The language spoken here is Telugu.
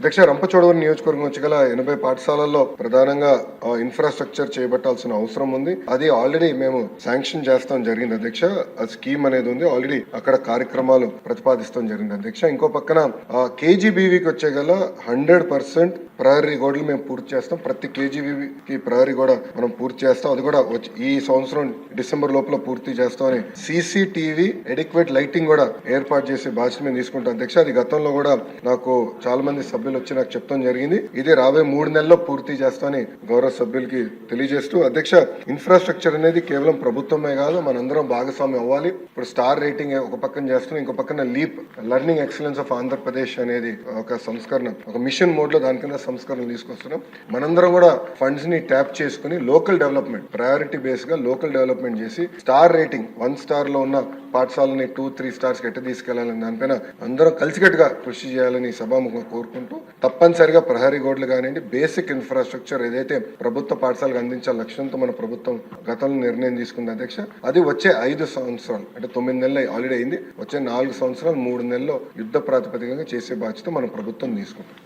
అధ్యక్ష రంపచోడవరం నియోజకవర్గం వచ్చి గల ఎనభై పాఠశాలల్లో ప్రధానంగా ఇన్ఫ్రాస్ట్రక్చర్ చేపట్టాల్సిన అవసరం ఉంది. అది ఆల్రెడీ మేము శాంక్షన్ చేస్తాం జరిగింది అధ్యక్ష. ఆ స్కీమ్ అనేది ఉంది. ఆల్రెడీ అక్కడ కార్యక్రమాలు ప్రతిపాదిస్తాం జరిగింది అధ్యక్ష. ఇంకో పక్కన కేజీబీవీకి వచ్చే గల హండ్రెడ్ పర్సెంట్ ప్రహరీ గోడలు మేము పూర్తి చేస్తాం. ప్రతి కేజీబీవీకి ప్రహరీ గోడ మనం పూర్తి చేస్తాం. అది కూడా ఈ సంవత్సరం డిసెంబర్ లోపల పూర్తి చేస్తామని సీసీటీవీ ఎడిక్వేట్ లైటింగ్ కూడా ఏర్పాటు చేసే బాధ్యత మేము తీసుకుంటాం అధ్యక్ష. అది గతంలో కూడా నాకు చాలా మంది సభ్యులు వచ్చి నాకు చెప్తాం జరిగింది. ఇది రాబోయే మూడు నెలల్లో పూర్తి చేస్తామని గౌరవ సభ్యులకి తెలియజేస్తూ అధ్యక్ష ఇన్ఫ్రాస్ట్రక్చర్ అనేది కేవలం ప్రభుత్వమే కాదు మనందరం భాగస్వామ్యం అవ్వాలి. ఇప్పుడు స్టార్ రేటింగ్ ఒక పక్కన చేస్తున్నాం ఇంకో పక్కన LEAP learning excellence of Andhra Pradesh అనేది ఒక సంస్కరణ ఒక మిషన్ మోడ్లో దాని కింద సంస్కరణ తీసుకొస్తున్నాం. మనందరం కూడా ఫండ్స్ని ట్యాప్ చేసుకుని లోకల్ డెవలప్మెంట్ ప్రయారిటీ బేస్గా లోకల్ డెవలప్మెంట్ చేసి స్టార్ రేటింగ్ వన్ స్టార్లో ఉన్న పాఠశాలని టూ త్రీ స్టార్స్ ఎట్ట తీసుకెళ్ళాలని దానిపైన అందరం కలిసికట్టుగా కృషి చేయాలని సభాముఖంగా కోరుకుంటూ తప్పనిసరిగా ప్రహరీ గోడలు కానివ్వండి బేసిక్ ఇన్ఫ్రాస్ట్రక్చర్ ఏదైతే ప్రభుత్వ పాఠశాలకు అందించే లక్ష్యంతో మన ప్రభుత్వం గతంలో నిర్ణయం తీసుకుంది అధ్యక్ష అది వచ్చే ఐదు సంవత్సరాలు అంటే తొమ్మిది నెలలు ఆల్రెడీ అయింది వచ్చే నాలుగు సంవత్సరాలు మూడు నెలల్లో యుద్ధ ప్రాతిపదికగా చేసే బాధ్యత మన ప్రభుత్వం తీసుకుంటుంది